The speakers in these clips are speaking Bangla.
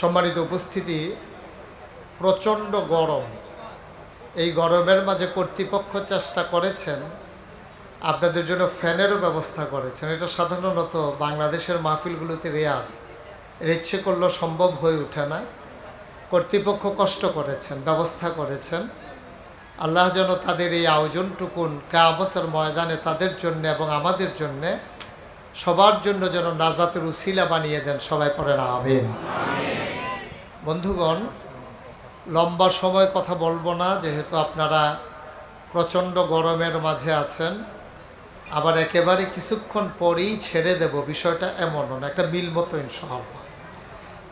সম্মানিত উপস্থিতি, প্রচণ্ড গরম। এই গরমের মাঝে কর্তৃপক্ষ চেষ্টা করেছেন, আপনাদের জন্য ফ্যানেরও ব্যবস্থা করেছেন। এটা সাধারণত বাংলাদেশের মাহফিলগুলোতে রেয়ার। এর ইচ্ছে সম্ভব হয়ে ওঠে না। কর্তৃপক্ষ কষ্ট করেছেন, ব্যবস্থা করেছেন। আল্লাহ যেন তাদের এই আয়োজনটুকুন কামতের ময়দানে তাদের জন্য এবং আমাদের জন্যে সবার জন্য যেন নাজাতের উসিলা বানিয়ে দেন, সবাই পড়েন আমিন। বন্ধুগণ, লম্বা সময় কথা বলব না, যেহেতু আপনারা প্রচণ্ড গরমের মাঝে আছেন। আবার একেবারে কিছুক্ষণ পরেই ছেড়ে দেব, বিষয়টা এমনও না, একটা মিল মতো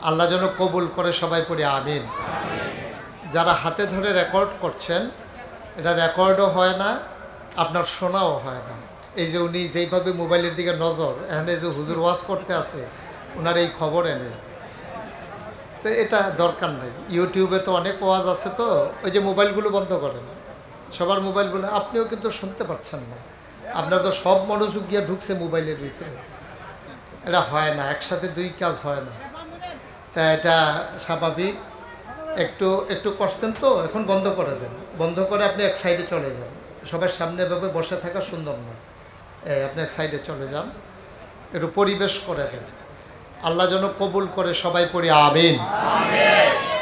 আল্লাহ যেন কবুল করে সবাই পড়ি, আমিন। যারা হাতে ধরে রেকর্ড করছেন, এটা রেকর্ডও হয় না, আপনার শোনাও হয় না। এই যে উনি যেইভাবে মোবাইলের দিকে নজর, এখানে যে হুজুর ওয়াজ করতে আছে ওনার এই খবর এনে। তো এটা দরকার নাই। ইউটিউবে তো অনেক ওয়াজ আছে তো, ওই যে মোবাইলগুলো বন্ধ করেন। সবার মোবাইলগুলো, আপনিও কিন্তু শুনতে পাচ্ছেন না। আপনার তো সব মনোযোগ গিয়ে ঢুকছে মোবাইলের ভিতরে। এটা হয় না, একসাথে দুই কাজ হয় না। তা এটা স্বাভাবিক। একটু একটু করছেন তো, এখন বন্ধ করে দেন। বন্ধ করে আপনি এক সাইডে চলে যান। সবার সামনে এভাবে বসে থাকা সুন্দর নয়। আপনি এক সাইডে চলে যান। একটু পরিবেশ করে দেন। আল্লাহ যেন কবুল করে সবাই পড়ি আমিন।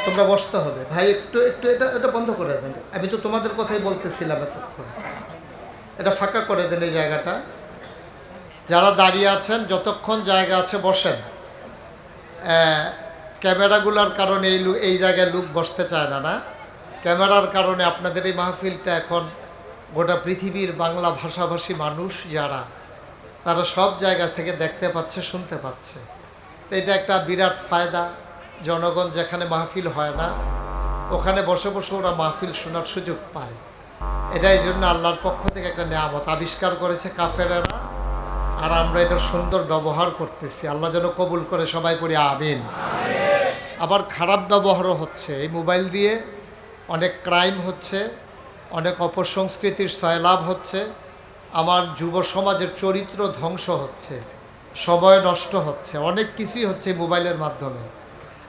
তোমরা বসতে হবে। ভাই একটু একটু এটা এটা বন্ধ করে দেন। আমি তো তোমাদের কথাই বলতেছিলাম এতক্ষণ। এটা ফাঁকা করে দেন এই জায়গাটা। যারা দাঁড়িয়ে আছেন যতক্ষণ জায়গা আছে বসেন। ক্যামেরাগুলোর কারণে এই এই জায়গায় লোক বসতে চায় না না? ক্যামেরার কারণে আপনাদের এই মাহফিলটা এখন গোটা পৃথিবীর বাংলা ভাষাভাষী মানুষ যারা, তারা সব জায়গা থেকে দেখতে পাচ্ছে, শুনতে পাচ্ছে। তো এটা একটা বিরাট ফায়দা। জনগণ যেখানে মাহফিল হয় না, ওখানে বসে বসে ওরা মাহফিল শোনার সুযোগ পায়। এটাই জন্য আল্লাহর পক্ষ থেকে একটা নিয়ামত আবিষ্কার করেছে কাফেরেরা, আর আমরা এটা সুন্দর ব্যবহার করতেছি। আল্লাহ যেন কবুল করে সবাই পড়ি, আমিন। আবার খারাপ ব্যবহারও হচ্ছে। এই মোবাইল দিয়ে অনেক ক্রাইম হচ্ছে। অনেক অপসংস্কৃতির সয়লাভ হচ্ছে, আমার যুব সমাজের চরিত্র ধ্বংস হচ্ছে, সময় নষ্ট হচ্ছে, অনেক কিছুই হচ্ছে মোবাইলের মাধ্যমে।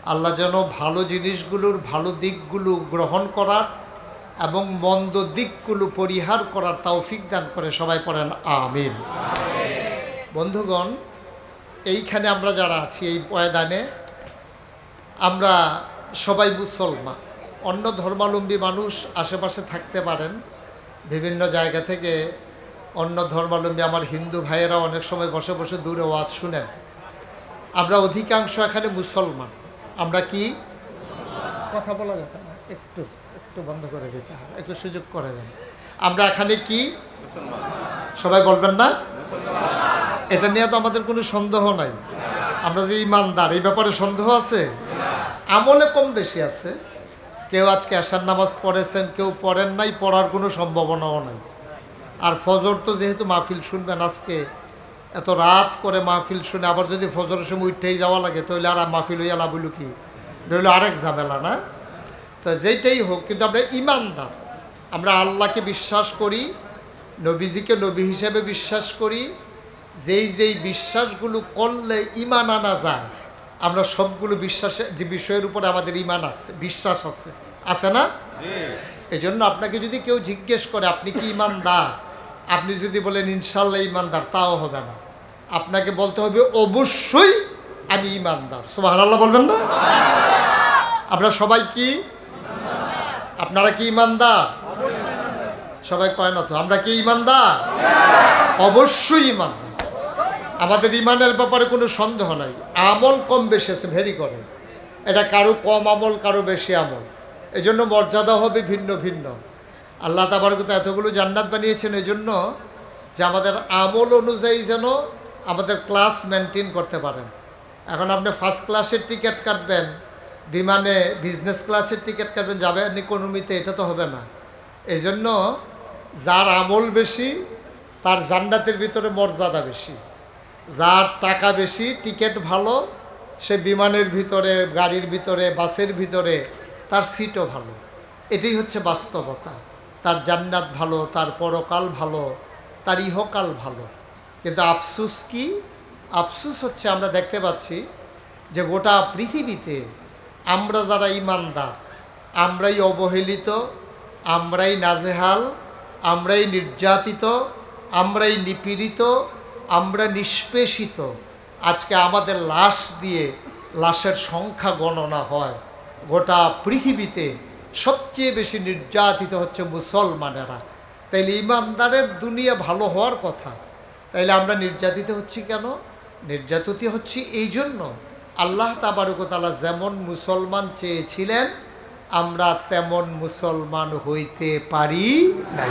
আল্লাহ যেন ভালো জিনিসগুলোর ভালো দিকগুলো গ্রহণ করার এবং মন্দ দিকগুলো পরিহার করার তৌফিক দান করে সবাই পড়েন, আমিন। বন্ধুগণ, এইখানে আমরা যারা আছি, এই ময়দানে আমরা সবাই মুসলমান। অন্য ধর্মাবলম্বী মানুষ আশেপাশে থাকতে পারেন। বিভিন্ন জায়গা থেকে অন্য ধর্মাবলম্বী আমার হিন্দু ভাইয়েরা অনেক সময় বসে বসে দূরে ওয়াজ শুনেন আমরা অধিকাংশ এখানে মুসলমান। আমরা কি? কথা বলা যাবে না। একটু একটু বন্ধ করে দিতে হবে। একটু সুযোগ করে দেন। আমরা এখানে কি? সবাই বলবেন না? এটা নিয়ে তো আমাদের কোনো সন্দেহ নাই। আমরা যে ইমানদার এই ব্যাপারে সন্দেহ আছে? আমলে কম বেশি আছে। কেউ আজকে আশার নামাজ পড়েছেন, কেউ পড়েন নাই, পড়ার কোনো সম্ভাবনাও নাই। আর ফজর তো যেহেতু মাহফিল শুনবেন আজকে, এত রাত করে মাহফিল শুনে আবার যদি ফজরের সময় উঠেই যাওয়া লাগে, তাহলে আর মাহফিল হইয়া লাভ হইল কি? রইল আরেক ঝামেলা, না? তো যেইটাই হোক, কিন্তু আমরা ইমানদার। আমরা আল্লাহকে বিশ্বাস করি, নবীজিকে নবী হিসেবে বিশ্বাস করি। যেই যেই বিশ্বাসগুলো করলে ইমান আনা যায় আমরা সবগুলো বিশ্বাসে যে বিষয়ের উপরে আমাদের ইমান আছে বিশ্বাস আছে। আছে না? এই জন্য আপনাকে যদি কেউ জিজ্ঞেস করে আপনি কি ইমানদার? আপনি যদি বলেন ইনশাল্লাহ ইমানদার তাও হবে না। আপনাকে বলতে হবে অবশ্যই আমি ইমানদার। সোবাহ আল্লাহ বলবেন না? আমরা সবাই কি? আপনারা কি ইমানদার? সবাই কয় না তো আমরা কি ইমানদার। অবশ্যই ইমানদার। আমাদের ইমানের ব্যাপারে কোনো সন্দেহ নাই। আমল কম বেশি আছে, ভেরি করে। এটা কারও কম আমল, কারও বেশি আমল। এই জন্য মর্যাদা হবে ভিন্ন ভিন্ন। আল্লাহ তাবারকত এতগুলো জান্নাত বানিয়েছেন এই জন্য যে আমাদের আমল অনুযায়ী যেন আমাদের ক্লাস মেনটেন করতে পারেন। এখন আপনি ফার্স্ট ক্লাসের টিকিট কাটবেন, বিমানে বিজনেস ক্লাসের টিকিট কাটবেন, যাবেন ইকোনমিতে এটা তো হবে না। এই জন্য যার আমল বেশি, তার জান্নাতের ভিতরে মর্যাদা বেশি। যার টাকা বেশি, টিকিট ভালো, সে বিমানের ভিতরে, গাড়ির ভিতরে, বাসের ভিতরে, তার সিটও ভালো। এটাই হচ্ছে বাস্তবতা। তার জান্নাত ভালো, তার পরকাল ভালো, তার ইহকাল ভালো। কিন্তু আফসুস কি? আফসুস হচ্ছে আমরা দেখতে পাচ্ছি যে গোটা পৃথিবীতে আমরা যারা ইমানদার, আমরাই অবহেলিত, আমরাই নাজেহাল, আমরাই নির্যাতিত, আমরাই নিপীড়িত আমরা নিষ্পেষিত। আজকে আমাদের লাশ দিয়ে লাশের সংখ্যা গণনা হয়। গোটা পৃথিবীতে সবচেয়ে বেশি নির্যাতিত হচ্ছে মুসলমানেরা। তাইলে ইমানদারের দুনিয়া ভালো হওয়ার কথা। তাইলে আমরা নির্যাতিত হচ্ছি কেন? নির্যাতিত হচ্ছি এই জন্য। আল্লাহ তাবারকতালা যেমন মুসলমান চেয়েছিলেন, আমরা তেমন মুসলমান হইতে পারি নাই।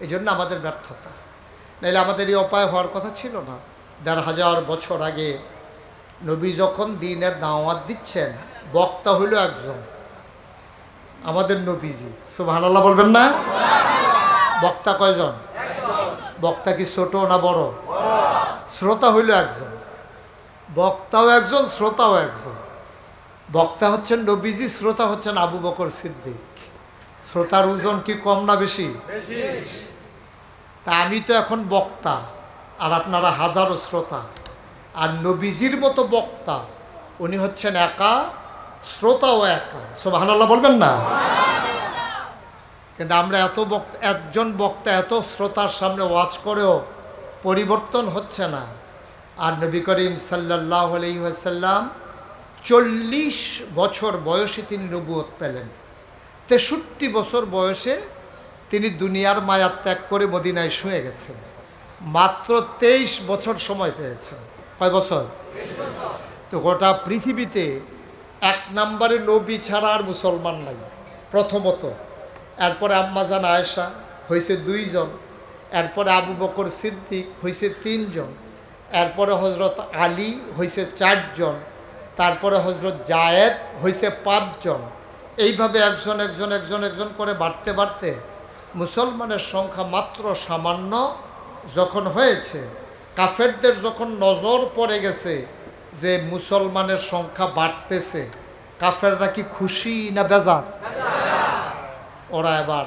এই জন্য আমাদের ব্যর্থতা। নাইলে আমাদের এই অপায় হওয়ার কথা ছিল না। দেড় হাজার বছর আগে নবী যখন দিনের দাওয়াত দিচ্ছেন, বক্তা হইল একজন। আমাদের নবীজি, সুবহানাল্লাহ বলবেন না? বক্তা কয়জন? বক্তা কি ছোট না বড়? শ্রোতা হইল একজন। বক্তাও একজন, শ্রোতাও একজন। বক্তা হচ্ছেন নবীজি, শ্রোতা হচ্ছেন আবু বকর সিদ্দিক। শ্রোতার ওজন কি কম না বেশি? আমি তো এখন বক্তা, আর আপনারা হাজারো শ্রোতা। আর নবীজির মতো বক্তা, উনি হচ্ছেন একা, শ্রোতাও একা। সোবাহানাল্লাহ বলবেন না? কিন্তু আমরা এত বক্তা, একজন বক্তা এত শ্রোতার সামনে ওয়াচ করেও পরিবর্তন হচ্ছে না। আর নবী করিম সাল্লাহ আলহিহাসাল্লাম চল্লিশ বছর বয়সে তিনি নবুয়ত পেলেন। তেষট্টি বছর বয়সে তিনি দুনিয়ার মায়া ত্যাগ করে মদিনায় শুয়ে গেছেন। মাত্র তেইশ বছর সময় পেয়েছেন কয় বছর? তো গোটা পৃথিবীতে এক নম্বরে নবী ছাড়া আর মুসলমান নাই, প্রথমত। এরপরে আম্মাজান আয়েশা হয়েছে দুইজন। এরপরে আবু বকর সিদ্দিক হয়েছে তিনজন। এরপরে হজরত আলী হয়েছে চারজন। তারপরে হজরত জায়েদ হয়েছে পাঁচজন। এইভাবে একজন একজন একজন একজন করে বাড়তে বাড়তে মুসলমানের সংখ্যা মাত্র সামান্য যখন হয়েছে, কাফেরদের যখন নজর পড়ে গেছে যে মুসলমানের সংখ্যা বাড়তেছে, কাফেররা কি খুশি না বেজার? ওরা এবার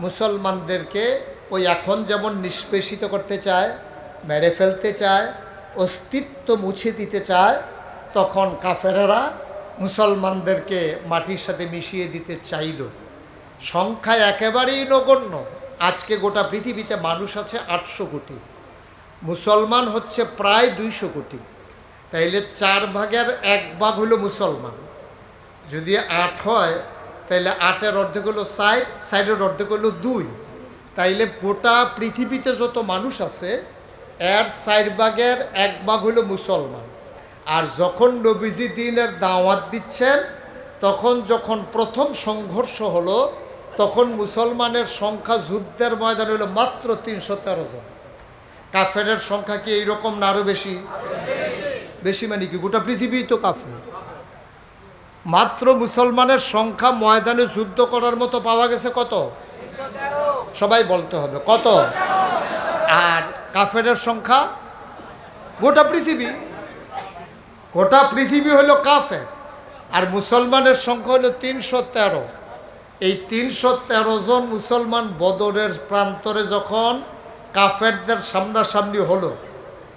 মুসলমানদেরকে ওই এখন যেমন নিষ্পেষিত করতে চায়, মেরে ফেলতে চায়, অস্তিত্ব মুছে দিতে চায়, তখন কাফেরেরা মুসলমানদেরকে মাটির সাথে মিশিয়ে দিতে চাইল। সংখ্যায় একেবারেই নগণ্য। আজকে গোটা পৃথিবীতে মানুষ আছে আটশো কোটি। মুসলমান হচ্ছে প্রায় দুইশো কোটি। তাইলে চার ভাগের এক ভাগ হলো মুসলমান। যদি আট হয়, তাইলে আটের অর্ধেক হলো সাইড সাইডের অর্ধেক হলো দুই। তাইলে গোটা পৃথিবীতে যত মানুষ আছে, এর সাইড ভাগের এক ভাগ হলো মুসলমান। আর যখন নবীজি দিনের দাওয়াত দিচ্ছেন, তখন যখন প্রথম সংঘর্ষ হলো তখন মুসলমানের সংখ্যা যুদ্ধের ময়দান হলো মাত্র তিনশো তেরো জন। কাফেরের সংখ্যা কি এইরকম না আরও বেশি? বেশি মানে কি? গোটা পৃথিবী তো কাফের। মাত্র মুসলমানের সংখ্যা ময়দানে যুদ্ধ করার মতো পাওয়া গেছে কত? সবাই বলতে হবে কত? আর কাফেরের সংখ্যা? গোটা পৃথিবী। গোটা পৃথিবী হলো কাফের। আর মুসলমানের সংখ্যা হলো তিনশো তেরো। এই তিনশো তেরো জন মুসলমান বদরের প্রান্তরে যখন কাফেরদের সামনাসামনি হলো,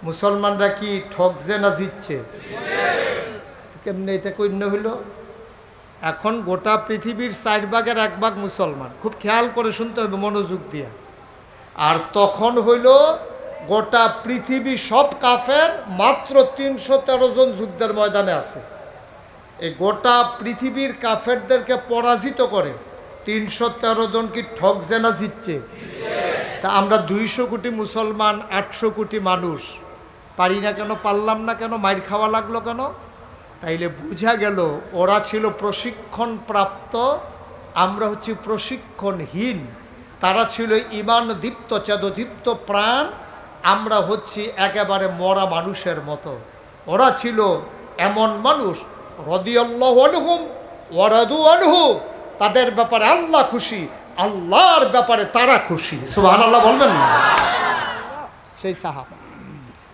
মুসলমানরা কি ঠকছে না জিতছে? কেমনে এটা কন্য হইল? এখন গোটা পৃথিবীর চার ভাগের এক ভাগ মুসলমান। খুব খেয়াল করে শুনতে হবে, মনোযোগ দিয়া। আর তখন হইল গোটা পৃথিবী সব কাফের, মাত্র তিনশো তেরো জন যুদ্ধের ময়দানে আছে। এই গোটা পৃথিবীর কাফেরদেরকে পরাজিত করে তিনশো তেরো জন কি ঠক জেনা জিতছে। তা আমরা দুইশো কোটি মুসলমান, আটশো কোটি মানুষ। পারি না কেন, পারলাম না কেন, মাইর খাওয়া লাগল কেন? তাইলে বোঝা গেল ওরা ছিল প্রশিক্ষণ প্রাপ্ত আমরা হচ্ছি প্রশিক্ষণহীন। তারা ছিল ইমান দীপ্ত, চেদদীপ্ত প্রাণ, আমরা হচ্ছি একেবারে মরা মানুষের মতো। ওরা ছিল এমন মানুষ, রদিয়াল্লাহ আনহুম ওয়ারাদু আনহু তাদের ব্যাপারে আল্লাহ খুশি, আল্লাহর ব্যাপারে তারা খুশি। সুবহান আল্লাহ বলবেন না? সেই সাহাবা।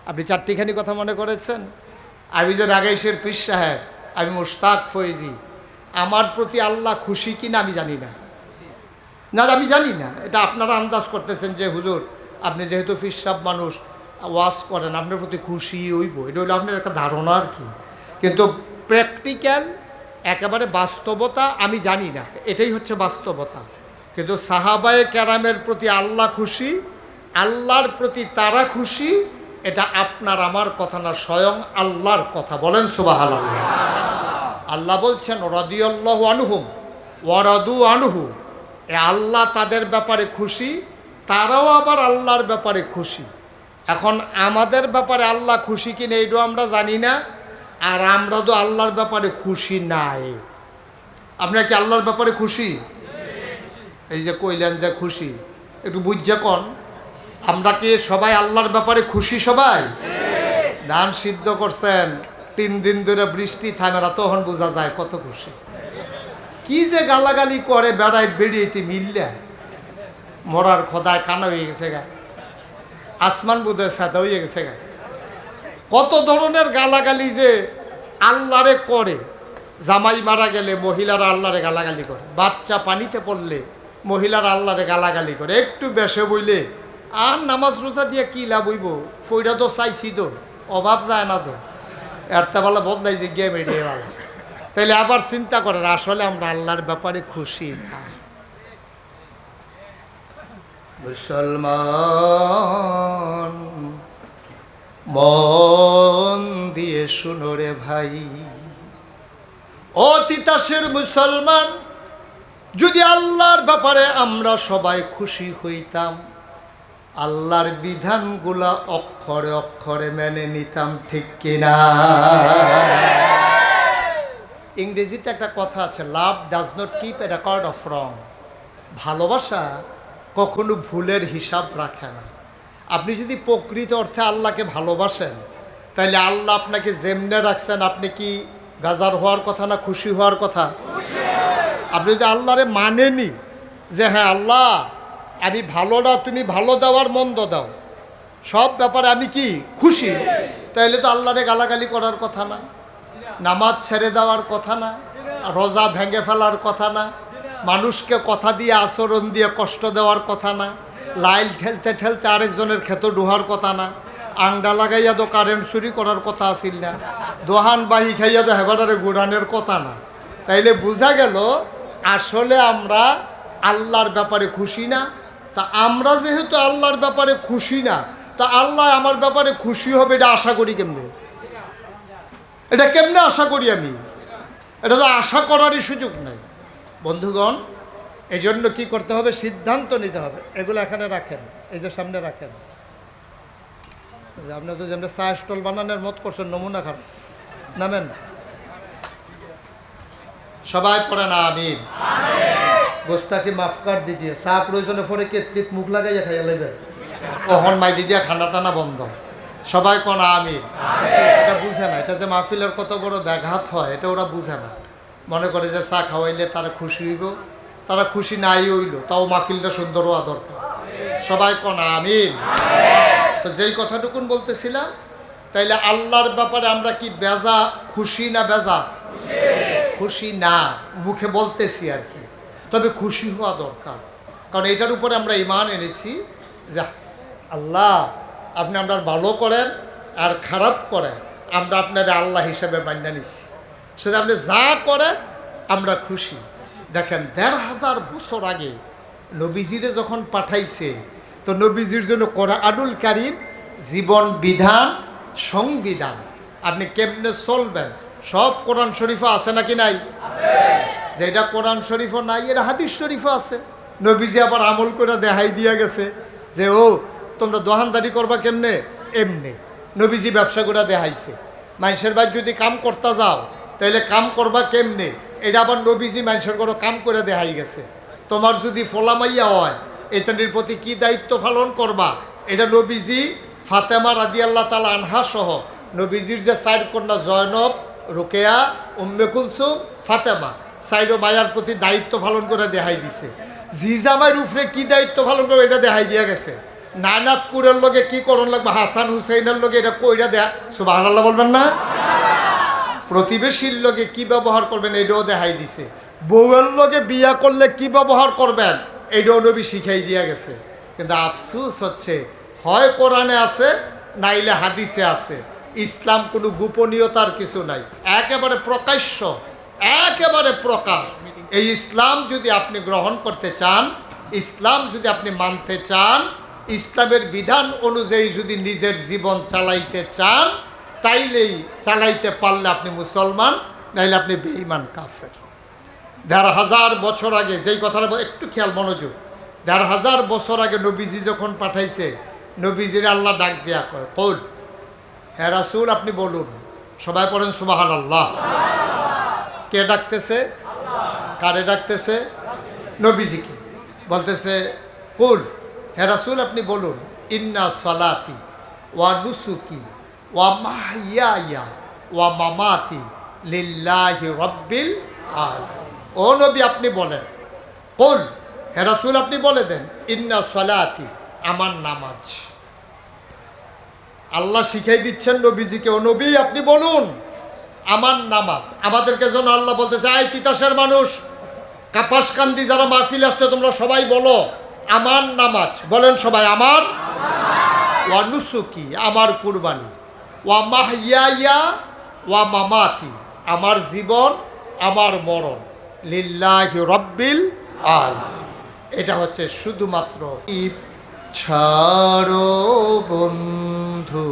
আপনি চারটিখানি কথা মনে করেছেন। আমি যে রাগেশের পীর সাহেব, আমি মুশতাক ফয়েজি আমার প্রতি আল্লাহ খুশি কিনা আমি জানি না। না, আমি জানি না। এটা আপনারা আন্দাজ করতেছেন যে, হুজুর, আপনি যেহেতু ফিরসাব মানুষ, ওয়াজ করেন, আপনার প্রতি খুশি হইব। এটা হলো আপনার একটা ধারণা আর কি। কিন্তু প্র্যাকটিক্যাল একেবারে বাস্তবতা আমি জানি না। এটাই হচ্ছে বাস্তবতা। কিন্তু সাহাবায়ে ক্যারামের প্রতি আল্লাহ খুশি, আল্লাহর প্রতি তারা খুশি, এটা আপনার আমার কথা না, স্বয়ং আল্লাহর কথা। বলেন সুবাহ আল্লাহ বলছেন, রদিয়াল্লাহু আনুহুম, ওয়ারাদু আনহু। এ আল্লাহ তাদের ব্যাপারে খুশি, তারাও আবার আল্লাহর ব্যাপারে খুশি। এখন আমাদের ব্যাপারে আল্লাহ খুশি কিনা, এইটাও আমরা জানি না। আর আমরা তো আল্লাহর ব্যাপারে খুশি নাই। আপনারা কি আল্লাহর ব্যাপারে খুশি? এই যে কইলেন যে খুশি। একটু বুঝছে কন, আমরা কি সবাই আল্লাহর ব্যাপারে খুশি সবাই? ধান সিদ্ধ করছেন, তিন দিন ধরে বৃষ্টি থামে না তখন বোঝা যায় কত খুশি। কি যে গালাগালি করে, বেড়ায় বেরিয়েতে মিললে। মরার খোদায় কানা হয়ে গেছে গা। আসমান বোধহয় সাদা হয়ে গেছে গা। কত ধরনের গালাগালি যে আল্লাহরে করে। জামাই মারা গেলে মহিলারা আল্লাহরে গালাগালি করে। বাচ্চা পানিতে পড়লে মহিলারা আল্লাহরে গালাগালি করে। একটু বেশে বইলে আর নামাজ রোজা দিয়ে কি লাভ হইব? ফইরা তো চাইছি তো, অভাব যায় না তো। একটা বেলা বদলাই যে গেম এড়িয়ে বেলা। তাইলে আবার চিন্তা করেন, আসলে আমরা আল্লাহর ব্যাপারে খুশি না। মুসলমান মন দিয়ে শুনো রে ভাই। ও তিতাসের মুসলমান, যদি আল্লাহর ব্যাপারে আমরা সবাই খুশি হইতাম, আল্লাহর বিধানগুলা অক্ষরে অক্ষরে মেনে নিতাম, ঠিক কিনা ইংরেজিতে একটা কথা আছে love does not keep a record of wrong ভালোবাসা কখনো ভুলের হিসাব রাখে না। আপনি যদি প্রকৃত অর্থে আল্লাহকে ভালোবাসেন, তাহলে আল্লাহ আপনাকে যেমনে রাখছেন, আপনি কি গাজার হওয়ার কথা না খুশি হওয়ার কথা? আপনি যদি আল্লাহরে মানেনি যে হ্যাঁ আল্লাহ, আমি ভালো না, তুমি ভালো দাও আর মন্দ দাও। সব ব্যাপারে আমি কি খুশি? তাইলে তো আল্লাহরে গালাগালি করার কথা না, নামাজ ছেড়ে দেওয়ার কথা না, রোজা ভেঙে ফেলার কথা না, মানুষকে কথা দিয়ে আচরণ দিয়ে কষ্ট দেওয়ার কথা না। লাইল ঠেলতে ঠেলতে আরেকজনের ক্ষেত ডুহার কথা না। আংডা লাগাইয়া তো কারেন্ট চুরি করার কথা আসিল না। দোহান বাহি খাইয়া তো হেবাটারে গুড়ানের কথা না। তাইলে বোঝা গেল, আসলে আমরা আল্লাহর ব্যাপারে খুশি না। তা আমরা যেহেতু আল্লাহর ব্যাপারে খুশি না, তা আল্লাহ আমার ব্যাপারে খুশি হবে এটা আশা করি কেমনে? এটা কেমনে আশা করি আমি? এটা তো আশা করারই সুযোগ নাই। বন্ধুগণ এই জন্য কী করতে হবে? সিদ্ধান্ত নিতে হবে। এগুলো এখানে রাখেন। এই যে সামনে রাখেন। আপনি তো যেমন চা স্টল বানানোর মত করছেন, নমুনা খান। নামেন। সবাই পড়ে না আমি গোস্তাকে মাফ কাট দিজিয়ে। চা প্রয়োজনে পরে কেতকিত মুখ লাগাইয়া খাইয়া লেবেন ওহন মাই দিদিয়া খানা টানা বন্ধ। সবাই কোন আমি এটা বুঝে না। এটা যে মাহফিলের কত বড় ব্যাঘাত হয়, এটা ওরা বুঝে না। মনে করে যে চা খাওয়াইলে তারা খুশি হইব। তারা খুশি নাই হইল, তাও মাহফিলটা সুন্দর হওয়া দরকার। সবাই কোন, আমিন। তো যেই কথাটুকুন বলতেছিলাম, তাইলে আল্লাহর ব্যাপারে আমরা কি বেজা, খুশি না বেজা? খুশি না, মুখে বলতেছি আর কি। তবে খুশি হওয়া দরকার। কারণ এটার উপরে আমরা ইমান এনেছি যে, আল্লাহ, আপনি আমরা ভালো করেন আর খারাপ করেন, আমরা আপনার আল্লাহ হিসাবে মান্য নিচ্ছি সেটা আপনি যা করেন, আমরা খুশি। দেখেন দেড় হাজার বছর আগে নবীজিরে যখন পাঠাইছে তো নবীজির জন্য কোরআনুল কারিম জীবন বিধান সংবিধান। আপনি কেমনে চলবেন? সব কোরআন শরীফা আছে নাকি নাই? যেটা কোরআন শরীফও নাই এর হাদিস শরীফও আছে। নবীজি আবার আমল করে দেখাই দিয়া গেছে যে ও তোমরা দোহানদারি করবা কেমনে? এমনি। নবীজি ব্যবসা করে দেখাইছে। মানুষের বাড়ি যদি কাম করতে যাও তাহলে কাম করবা কেমনে? এটা আবার নবীজি মানুষের করে কাম করে দেখাই গেছে। তোমার যদি ফোলামাইয়া হয় এটানির প্রতি কি দায়িত্ব পালন করবা? এটা নবীজি ফাতেমা রাদি আল্লাহ তালা আনহা সহ নবীজির যে সাইড কন্যা জয়নব, রোকেয়া, উম্মে কুলসুম, ফাতেমা সাইডো মায়ার প্রতি দায়িত্ব পালন করে দেখাই দিছে। জিজামাইর উপরে কি দায়িত্ব পালন করে এটা দেখাই দিয়া গেছে। নানাতপুরের লগে কি করণ লাগবে? হাসান হুসাইনের লগে এটা কইরা দেয়া। সুবাহ বলবেন না? প্রতিবেশীর লগে কি ব্যবহার করবেন এটাও দেখাই দিছে। বউয়ের লগে বিয়া করলে কি ব্যবহার করবেন এটাও নবী শিখাই দিয়া গেছে। কিন্তু আফসুস হচ্ছে, হয় কোরআনে আছে, নাইলে হাদিসে আছে। ইসলাম কোনো গোপনীয়তার কিছু নাই। একেবারে প্রকাশ্য, একেবারে প্রকাশ। এই ইসলাম যদি আপনি গ্রহণ করতে চান, ইসলাম যদি আপনি মানতে চান, ইসলামের বিধান অনুযায়ী যদি নিজের জীবন চালাইতে চান তাইলেই চালাইতে পারলে আপনি মুসলমান, নাইলে আপনি বেঈমান, কাফের। দেড় হাজার বছর আগে, যেই কথাটা একটু খেয়াল, মনোযোগ। দেড় হাজার বছর আগে নবীজি যখন পাঠাইছে, নবীজির আল্লাহ ডাক দেয়া কয়, কল হ্যাঁ রাসুল, আপনি বলুন, সবাই পড়েন সুবাহান আল্লাহ কে ডাকতেছে? কারে ডাকতেছে? নবীজিকে। বলতেছে, কুল, হে রাসুল, আপনি বলুন, ইন্না সলাতি ওয়া নুসুকি ওয়া মাহিয়া ওয়া মামাতি লিল্লাহি রব্বিল আল ও নবী আপনি বলেন। কুল, হে রাসুল, আপনি বলে দেন, ইন্না সলাতি, আমার নামাজ। আল্লাহ শিখাই দিচ্ছেন নবীজিকে, ও নবী, আপনি বলুন, আমার নামাজ। আমাদেরকে যেন আল্লাহ বলতেছে আই তিতাসের মানুষ, কাপাসকান্দি যারা মাহফিল আসছে, তোমরা সবাই বলো, আমার নামাজ। বলেন সবাই, আমার নুসুকি, আমার কুরবানি। ওয়া মাহিয়া ওয়া মামাতি, আমার জীবন, আমার মরণ। লিল্লাহি রব্বিল আল এটা হচ্ছে শুধুমাত্র ছাড়ো বন্ধু,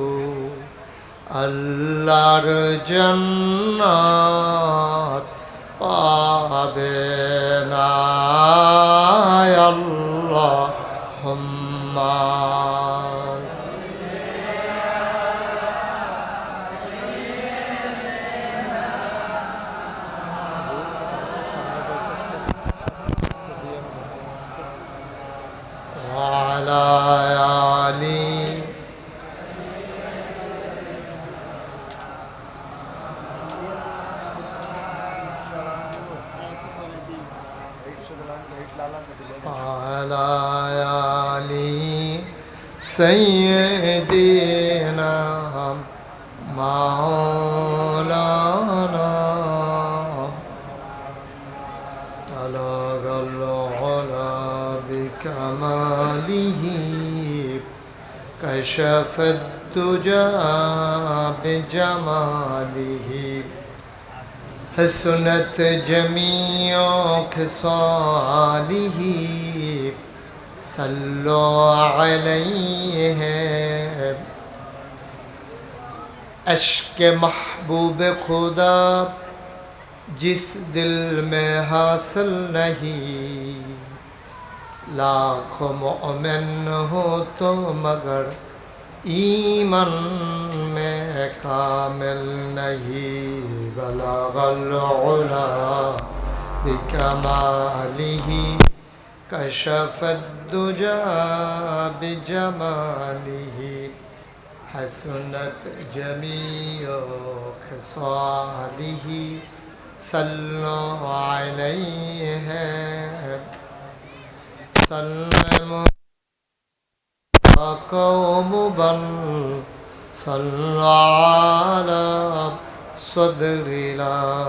আল্লাহর জন্নাত পাবে না। আল্লাহ, হুম্মা। سيدنا مولانا. بلغ العلا بكماله. كشف الدجى بجماله. حسنت جميع خصاله. صلوا عليه اشک محبوب خدا جس دل میں حاصل نہیں۔ لاکھ مومن ہو تو مگر ایمن میں کامل نہیں۔ بلغ العلا بکمالہ کشف الدجى بجمالہ حسنت جميع خصاله. صلوا عليه سلموا قوم بل صلوا على صدر لا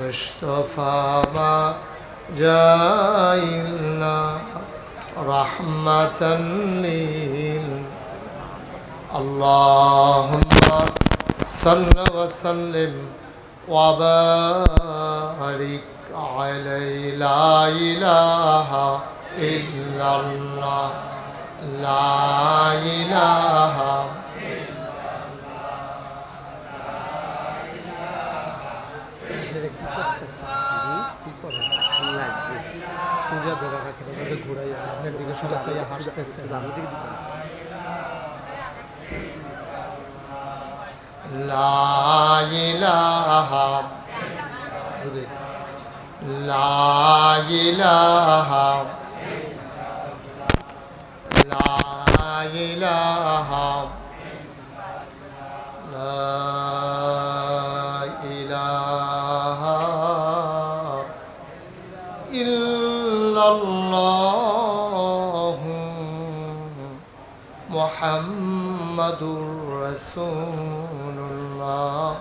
مصطفى ما إلا رحمة لل اللهم صل وسلم وبارك عليه لا إله إلا الله لا إله আপনার দিকে সবাই চাইয়া হাসতেছে। লাইলাহা লাইলাহা লাইলাহা محمد رسول الله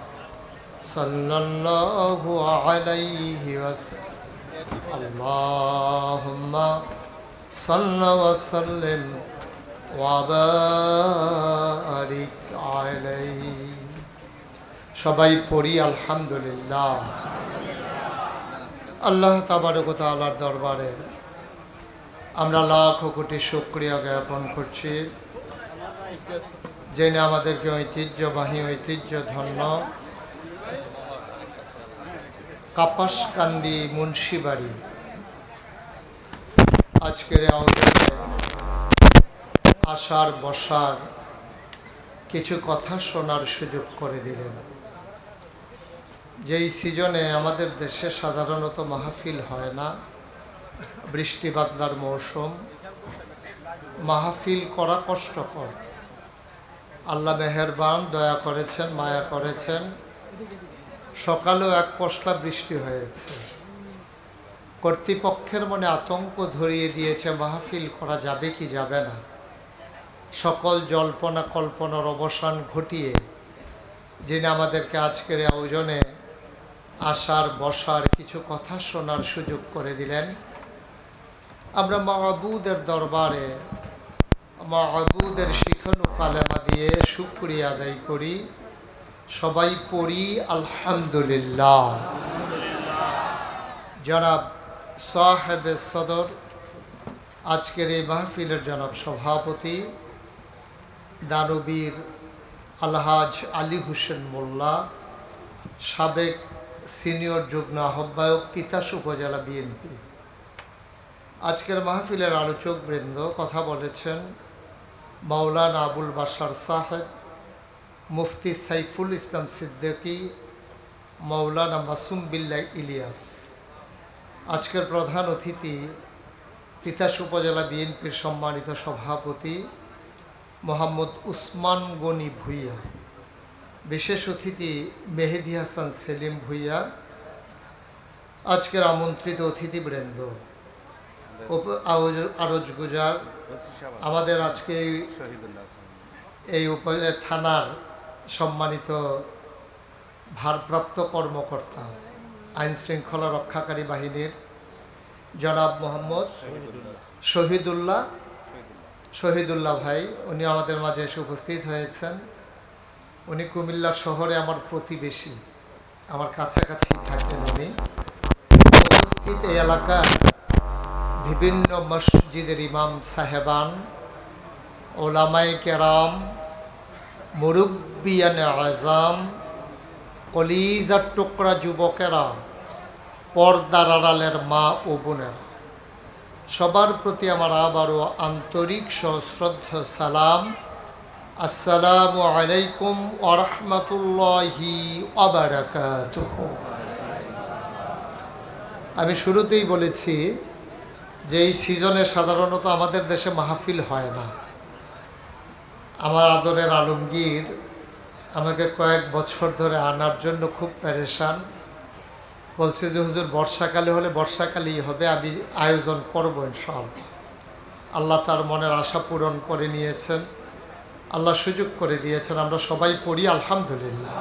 صلى الله عليه وسلم اللهم صل وسلم وبارك عليه সবাই পড়ি আলহামদুলিল্লাহ আল্লাহ তাবারকত আল্লাহর দরবারে আমরা লাখ কোটি শুক্রিয়া জ্ঞাপন করছি জেনে আমাদেরকে ঐতিহ্যবাহী ঐতিহ্য ধন্য কাপাসকান্দি মুন্সিবাড়ি আজকের আসার, বসার কিছু কথা শোনার সুযোগ করে দিলেন। যেই সিজনে আমাদের দেশে সাধারণত মাহফিল হয় না, বৃষ্টি বাদলার মৌসুম, মাহফিল করা কষ্টকর। আল্লাহ মেহেরবান, দয়া করেছেন, মায়া করেছেন। সকালেও এক পশলা বৃষ্টি হয়েছে। কর্তৃপক্ষের মনে আতঙ্ক ধরিয়ে দিয়েছে, মাহফিল করা যাবে কি যাবে না। সকল জল্পনা কল্পনার অবসান ঘটিয়ে যিনি আমাদেরকে আজকের আয়োজনে আসার, বসার, কিছু কথা শোনার সুযোগ করে দিলেন। আমরা মাহবুদের দরবারে মাহবুদের শিখানো কালেমা দিয়ে শুক্রিয়া আদায় করি। সবাই পড়ি, আলহামদুলিল্লাহ। জনাব সাহেবে সদর, আজকের এই মাহফিলের জনাব সভাপতি, দানবীর আলহাজ আলী হোসেন মোল্লা, সাবেক সিনিয়র যুগ্ম আহ্বায়ক তিতাস উপজেলা বিএনপি। আজকের মাহফিলের আলোচক বৃন্দ কথা বলেছেন মাওলানা আবুল বাসার সাহেব, মুফতি সাইফুল ইসলাম সিদ্দিকী, মাওলানা মাসুম বিল্লা ইলিয়াস। আজকের প্রধান অতিথি তিতাস উপজেলা বিএনপির সম্মানিত সভাপতি মোহাম্মদ উসমান গনি ভুইয়া, বিশেষ অতিথি মেহেদি হাসান সেলিম ভুইয়া, আজকের আমন্ত্রিত অতিথিবৃন্দ। আরজ গুজার আমাদের আজকে এই- থানার সম্মানিত ভারপ্রাপ্ত কর্মকর্তা আইন শৃঙ্খলা রক্ষাকারী বাহিনীর জনাব মোহাম্মদ শহীদুল্লাহ। শহীদুল্লাহ। ভাই উনি আমাদের মাঝে এসে উপস্থিত হয়েছেন। উনি কুমিল্লা শহরে আমার প্রতিবেশী। আমার কাছাকাছি থাকেন উনি। উপস্থিত এই এলাকার বিভিন্ন মসজিদের ইমাম সাহেবান ওলামাই কেরাম, মুরব্বিয়ান আজাম কলিজার টুকরা যুবকেরা, পর্দার আড়ালের মা ও বোনেরা। সবার প্রতি আমার আবারও আন্তরিক সশ্রদ্ধ সালাম। আসসালামু আলাইকুম ওরহমতুল্লাহি অবরাকাতুহ আমি শুরুতেই বলেছি যে এই সিজনে সাধারণত আমাদের দেশে মাহফিল হয় না। আমার আদরের আলমগীর আমাকে কয়েক বছর ধরে আনার জন্য খুব প্যারেশান বলছে যে, হুজুর, বর্ষাকালে হলে বর্ষাকালেই হবে, আমি আয়োজন করব ইনশাআল্লাহ। আল্লাহ তার মনের আশা পূরণ করে নিয়েছেন। আল্লাহ সুযোগ করে দিয়েছেন। আমরা সবাই পড়ি, আলহামদুলিল্লাহ।